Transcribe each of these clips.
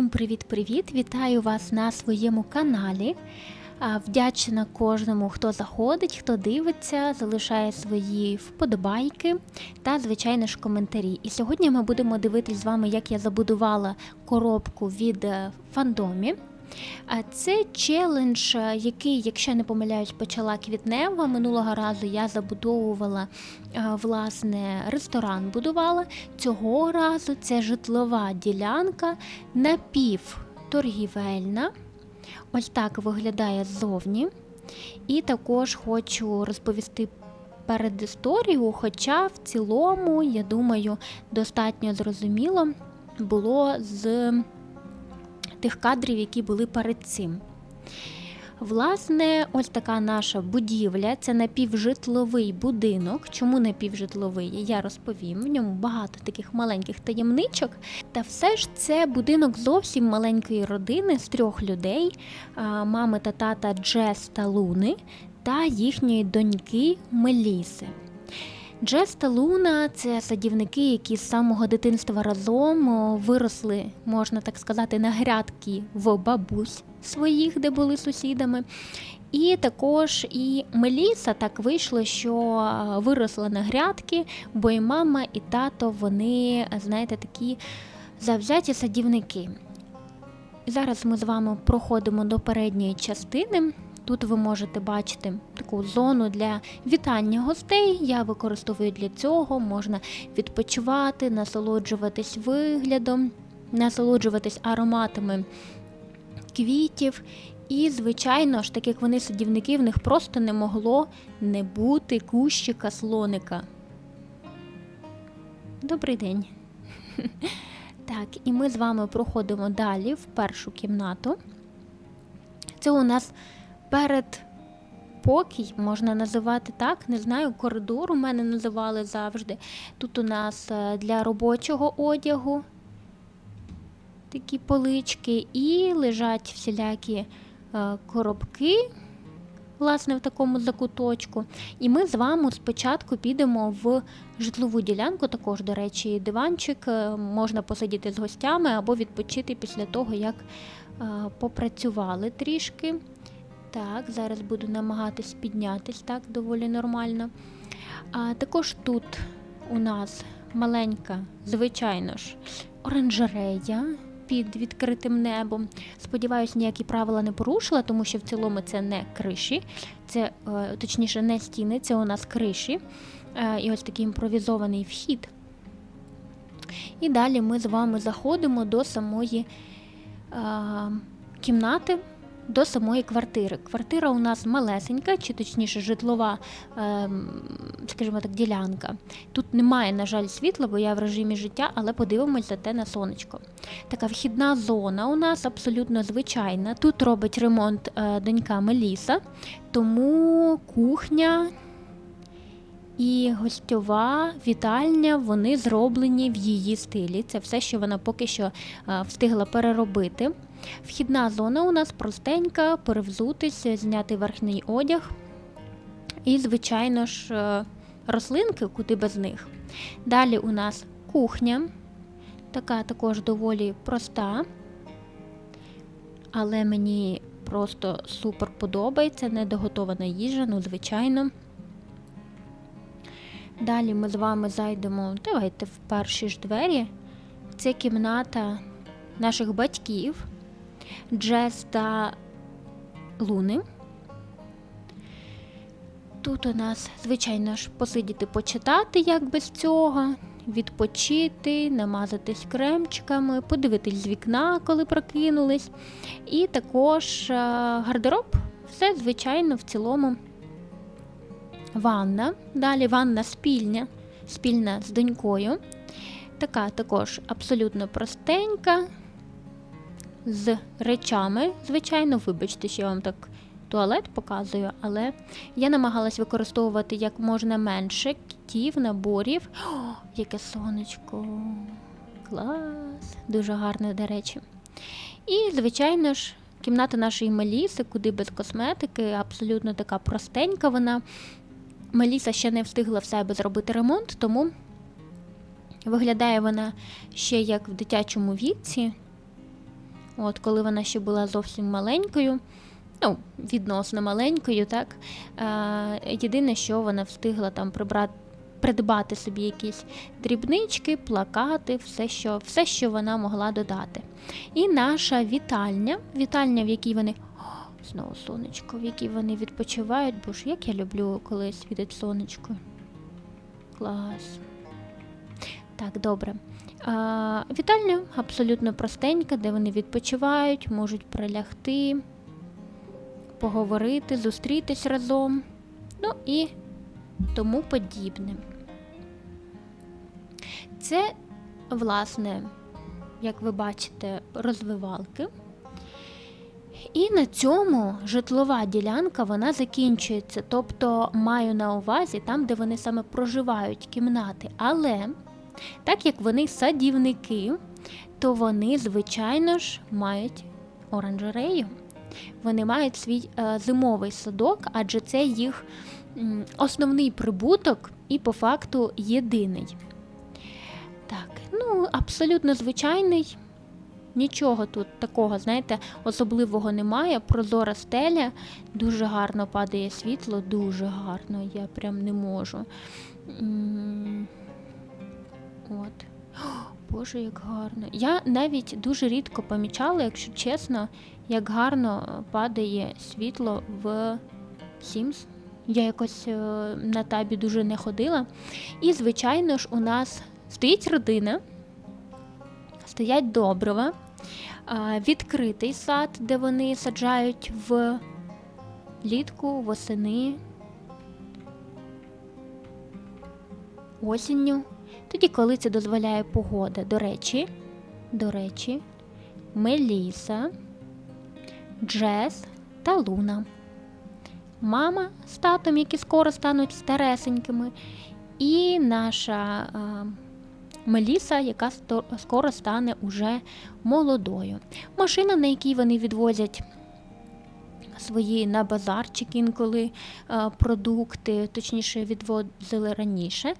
Усім привіт-привіт! Вітаю вас на своєму каналі. Вдячна кожному, хто заходить, хто дивиться, залишає свої вподобайки та, звичайно ж, коментарі. І сьогодні ми будемо дивитись з вами, як я забудувала коробку від е, фандомі. Це челендж, е, який, якщо не помиляюсь, почала квітнева. Минулого разу я забудовувала е, власне ресторан будувала. Цього разу це житлова ділянка напівторгівельна. Ось так виглядає ззовні. І також хочу розповісти перед історією, хоча в цілому, я думаю, достатньо зрозуміло було з тих кадрів, які були перед цим. Власне, ось така наша будівля це напівжитловий будинок. Чому напівжитловий? Я розповім. В ньому багато таких маленьких таємничок. Та все ж це будинок зовсім маленької родини з трьох людей: мами та тата Джес та Луни та їхньої доньки Меліси. Джес та Луна це садівники, які з самого дитинства разом виросли, можна так сказати, на грядки в бабусь своїх, де були сусідами. І також і Меліса так вийшло, що виросла на грядки, бо і мама, і тато вони, знаєте, такі завзяті садівники. Зараз ми з вами проходимо до передньої частини. Тут ви можете бачити таку зону для вітання гостей. Я використовую для цього. Можна відпочивати, насолоджуватись виглядом, насолоджуватись ароматами квітів. І, звичайно ж, так як вони садівники, в них просто не могло не бути кущика слоника. Добрий день. Так, і ми з вами проходимо далі в першу кімнату. Це у нас перед покій, можна називати так, не знаю, коридор у мене називали завжди. Тут у нас е, для робочого одягу такі полички, і лежать всілякі е, коробки, власне, в такому закуточку. І ми з вами спочатку підемо в житлову ділянку, також, до речі, диванчик, е, можна посидіти з гостями або відпочити після того, як попрацювали трішки. Так, зараз буду намагатись піднятись так доволі нормально. А також тут у нас маленька, звичайно ж, оранжерея під відкритим небом. Сподіваюсь, ніякі правила не порушила, тому що в цілому це не криші, це е, точніше не стіни, це у нас криші. Е, І ось такий імпровізований вхід. І далі ми з вами заходимо до самої е, кімнати до самої квартири. Квартира у нас малесенька, чи точніше житлова, ем, скажімо так, ділянка. Тут немає, на жаль, світла, бо я в режимі життя, але подивимось зате на сонечко. Така вхідна зона у нас абсолютно звичайна. Тут робить ремонт е, донька Меліса, тому кухня. І гостьова вітальня вони зроблені в її стилі. Це все, що вона поки що е, встигла переробити. Вхідна зона у нас простенька, перевзутись, зняти верхній одяг. І, звичайно ж, е, рослинки, куди без них. Далі у нас кухня, така також доволі проста, але мені просто супер подобається, недоготована їжа, ну, звичайно. Далі ми з вами зайдемо, давайте в перші ж двері. Це кімната наших батьків. Джес та Луни. Тут у нас, звичайно ж, посидіти почитати, як без цього, відпочити, намазатись кремчиками, подивитись з вікна, коли прокинулись. І також гардероб. Все, звичайно, в цілому ванна. Далі ванна спільня, спільна з донькою. Така також абсолютно простенька з речами. Звичайно, вибачте, що я вам так туалет показую, але я намагалась використовувати як можна менше кітів, наборів. О, яке сонечко! Клас! Дуже гарне, до речі. І, звичайно ж, кімната нашої Меліси, куди без косметики, абсолютно така простенька вона. Меліса ще не встигла в себе зробити ремонт, тому виглядає вона ще як в дитячому віці. От коли вона ще була зовсім маленькою, ну, відносно маленькою, так. Єдине, що вона встигла там прибрати. Придбати собі якісь дрібнички, плакати, все що, все, що вона могла додати. І наша вітальня, вітальня, в якій вони. О, знову сонечко, в якій вони відпочивають, бо ж як я люблю, коли світить сонечко. Клас. Так, добре. Вітальня абсолютно простенька, де вони відпочивають, можуть прилягти, поговорити, зустрітись разом. Ну і тому подібне. Це, власне, як ви бачите, розвивалки. І на цьому житлова ділянка вона закінчується. Тобто маю на увазі там, де вони саме проживають кімнати. Але так як вони садівники, то вони, звичайно ж, мають оранжерею. Вони мають свій е, зимовий садок, адже це їх основний прибуток і по факту єдиний. Так, ну абсолютно звичайний. Нічого тут такого, знаєте, особливого немає. Прозора стеля, дуже гарно падає світло, дуже гарно, я прям не можу. От. Боже, як гарно. Я навіть дуже рідко помічала, якщо чесно, як гарно падає світло в Sims. Я якось е, на табі дуже не ходила. І, звичайно ж, у нас стоїть родина, стоять добрива, відкритий сад, де вони саджають в літку, восени, осінню. Тоді, коли це дозволяє погода. До речі, до речі, Меліса, Джес та Луна. Мама з татом, які скоро стануть старесенькими, і наша е, Меліса, яка скоро стане уже молодою. Машина, на якій вони відвозять свої на базарчик інколи е, продукти, точніше відвозили раніше.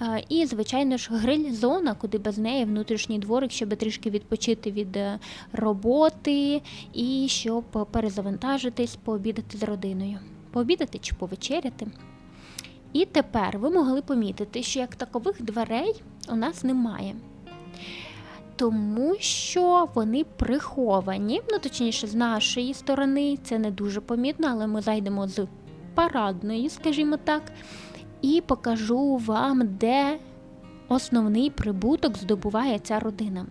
Е, І, звичайно ж, гриль-зона, куди без неї внутрішній дворик, щоб трішки відпочити від е, роботи і щоб перезавантажитись, пообідати з родиною. Пообідати чи повечеряти. І тепер ви могли помітити, що як такових дверей у нас немає. Тому що вони приховані, ну точніше, з нашої сторони, це не дуже помітно, але ми зайдемо з парадної, скажімо так, і покажу вам, де основний прибуток здобуває ця родина.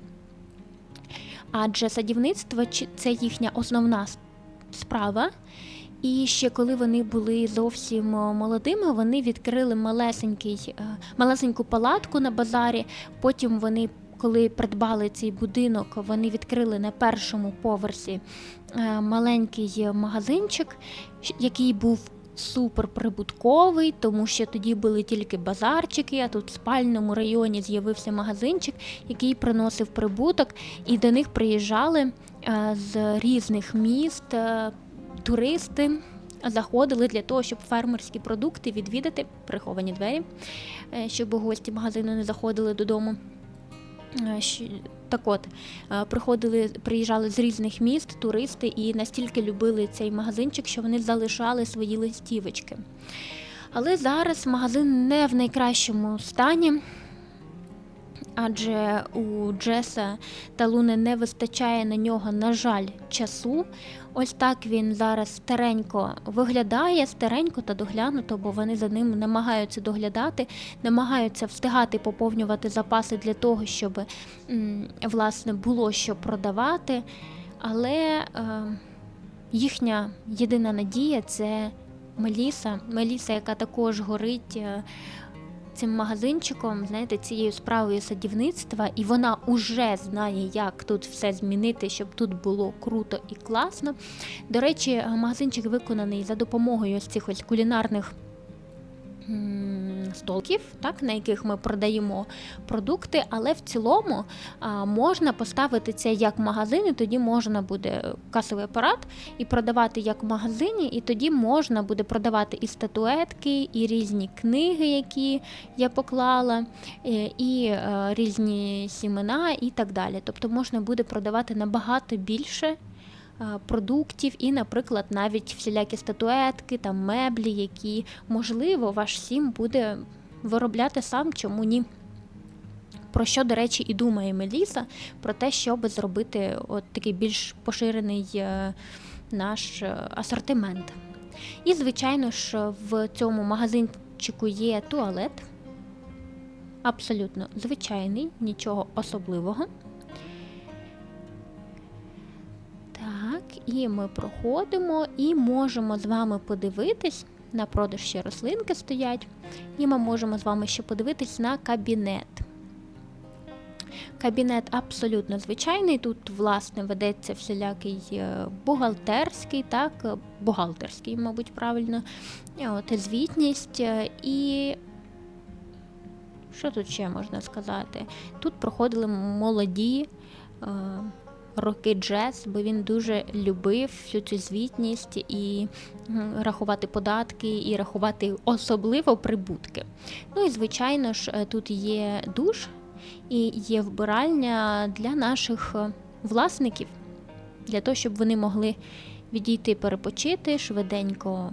Адже садівництво це їхня основна справа. І ще коли вони були зовсім е, молодими, вони відкрили малесенький, е, малесеньку палатку на базарі. Потім вони, коли придбали цей будинок, вони відкрили на першому поверсі е, маленький магазинчик, який був супер прибутковий, тому що тоді були тільки базарчики, а тут в спальному районі з'явився магазинчик, який приносив прибуток, і до них приїжджали е, з різних міст. е, туристи заходили для того, щоб фермерські продукти відвідати, приховані двері, щоб гості магазину не заходили додому. Е, Так от, е, приходили, приїжджали з різних міст туристи і настільки любили цей магазинчик, що вони залишали свої листівочки. Але зараз магазин не в найкращому стані, адже у Джеса та Луни не вистачає на нього, на жаль, часу. Ось так він зараз старенько виглядає, старенько та доглянуто, бо вони за ним намагаються доглядати, намагаються встигати поповнювати запаси для того, щоб власне було що продавати. Але е, їхня єдина надія це Меліса. Меліса, яка також горить. Цим магазинчиком, знаєте, цією справою садівництва, і вона уже знає, як тут все змінити, щоб тут було круто і класно. До речі, магазинчик виконаний за допомогою ось цих ось кулінарних столків, так, на яких ми продаємо продукти, але в цілому а, можна поставити це як магазин, і тоді можна буде касовий апарат і продавати як в магазині, і тоді можна буде продавати і статуетки, і різні книги, які я поклала, е, і е, різні сімена, і так далі. Тобто можна буде продавати набагато більше продуктів і, наприклад, навіть всілякі статуетки, там меблі, які можливо ваш сім буде виробляти сам, чому ні. Про що, до речі, і думає Меліса, про те, щоб зробити от такий більш поширений е, наш е, асортимент. І, звичайно ж, в цьому магазинчику є туалет. Абсолютно звичайний, нічого особливого. І ми проходимо і можемо з вами подивитись. На продаж ще рослинки стоять, і ми можемо з вами ще подивитись на кабінет. Кабінет абсолютно звичайний. Тут, власне, ведеться всілякий е, бухгалтерський, так, е, бухгалтерський, мабуть, правильно, е, от, звітність. І що тут ще можна сказати? Тут проходили молоді роки джез, бо він дуже любив всю цю звітність і рахувати податки, і рахувати особливо прибутки. Ну і звичайно ж, е, тут є душ і є вбиральня для наших е, власників, для того, щоб вони могли відійти перепочити, швиденько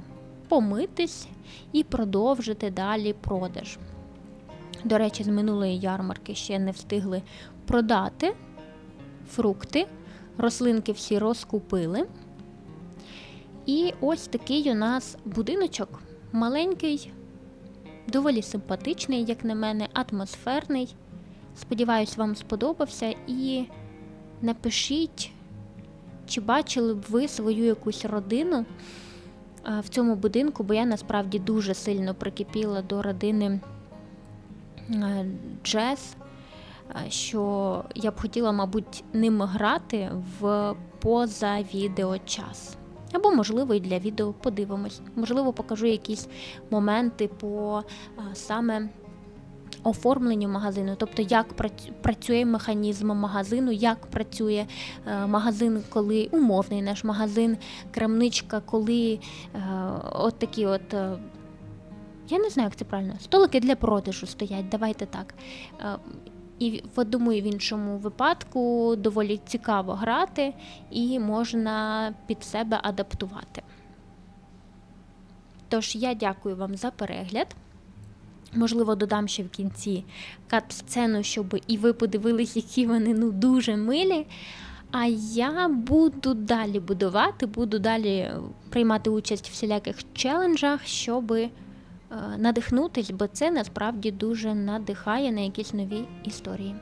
помитись і продовжити далі продаж. До речі, з минулої ярмарки ще не встигли продати фрукти, рослинки всі розкупили. І ось такий у нас будиночок маленький, доволі симпатичний, як на мене, атмосферний. Сподіваюсь, вам сподобався. І напишіть, чи бачили б ви свою якусь родину е, в цьому будинку, бо я насправді дуже сильно прикипіла до родини е, джез, що я б хотіла, мабуть, ним грати в позавідеочас. Або, можливо, і для відео подивимось. Можливо, покажу якісь моменти по саме оформленню магазину, тобто як працює механізм магазину, як працює е, магазин, коли умовний наш магазин, крамничка, коли е, от такі от. е, я не знаю, як це правильно. Столики для продажу стоять, давайте так. І і в іншому випадку доволі цікаво грати і можна під себе адаптувати. Тож я дякую вам за перегляд. Можливо, додам ще в кінці кат-сцену, щоб і ви подивились, які вони ну дуже милі. А я буду далі будувати, буду далі приймати участь в всіляких челенджах, щоб надихнутись, бо це насправді дуже надихає на якісь нові історії.